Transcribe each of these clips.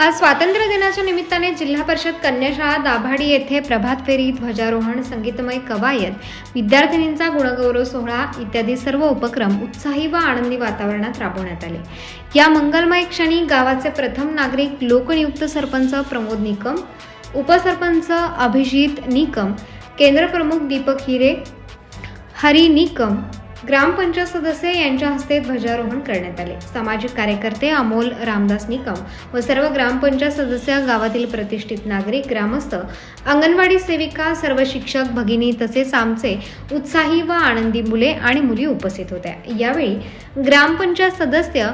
आज स्वातंत्र्य दिनाच्या निमित्ताने जिल्हा परिषद कन्याशाळा दाभाडी येथे प्रभात फेरी ध्वजारोहण संगीतमय कवायत विद्यार्थिनींचा गुणगौरव सोहळा इत्यादी सर्व उपक्रम उत्साही व आनंदी वातावरणात राबवण्यात आले. या मंगलमय क्षणी गावाचे प्रथम नागरिक लोकनियुक्त सरपंच प्रमोद निकम उपसरपंच अभिजित निकम केंद्रप्रमुख दीपक हिरे हरी निकम ग्रामपंचायत सदस्य यांच्या हस्ते ध्वजारोहण करण्यात आले. सामाजिक कार्यकर्ते अमोल रामदास निकम व सर्व ग्रामपंचायत सदस्य गावातील प्रतिष्ठित नागरिक ग्रामस्थ अंगणवाडी सेविका सर्व शिक्षक भगिनी तसेच आमचे उत्साही व आनंदी मुले आणि मुली उपस्थित होत्या. यावेळी ग्रामपंचायत सदस्य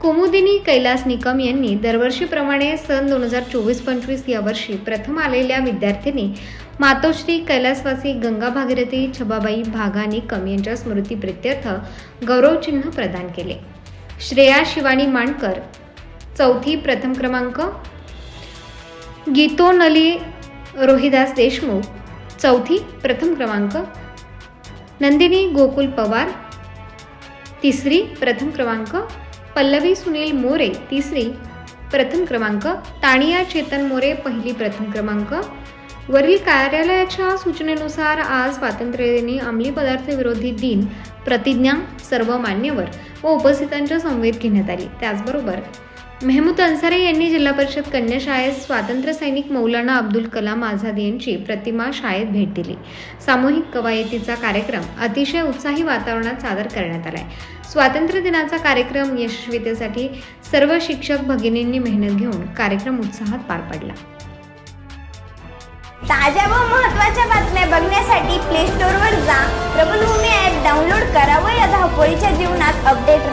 कुमुदिनी कैलास निकम यांनी दरवर्षीप्रमाणे सन दोन हजार चोवीस पंचवीस या वर्षी प्रथम आलेल्या विद्यार्थिनी मातोश्री कैलासवासी गंगा भागीरथी छबाबाई भागा निकम यांच्या स्मृतीप्रित्यर्थ गौरवचिन्ह प्रदान केले. श्रेया शिवानी मांडकर चौथी प्रथम क्रमांक गीतोनली रोहिदास देशमुख चौथी प्रथम क्रमांक नंदिनी गोकुल पवार तिसरी प्रथम क्रमांक पल्लवी सुनील मोरे तिसरी प्रथम क्रमांक तानिया चेतन मोरे पहिली प्रथम क्रमांक. वरील कार्यालयाच्या सूचनेनुसार आज स्वातंत्र्यदिनी अंमली पदार्थ विरोधी दिन प्रतिज्ञा सर्व मान्यवर व उपस्थितांच्या संवेद घेण्यात आली. त्याचबरोबर मेहमूद अन्सारे यांनी जिल्हा परिषद कन्या शाळेत स्वातंत्र्य सैनिक मौलाना अब्दुल कलाम आझाद यांची प्रतिमा शाळेत भेट दिली. सामूहिक कवायतीचा कार्यक्रम अतिशय उत्साही वातावरणात सादर करण्यात आलाय. स्वातंत्र्य दिनाचा कार्यक्रम यशस्वीतेसाठी सर्व शिक्षक भगिनींनी मेहनत घेऊन कार्यक्रम उत्साहात पार पडला. ताज्या व महत्त्वाच्या बातम्या बघण्यासाठी प्ले स्टोअरवर जा. प्रबलभूमी ॲप डाउनलोड करा व या धावपळीच्या जीवनात अपडेट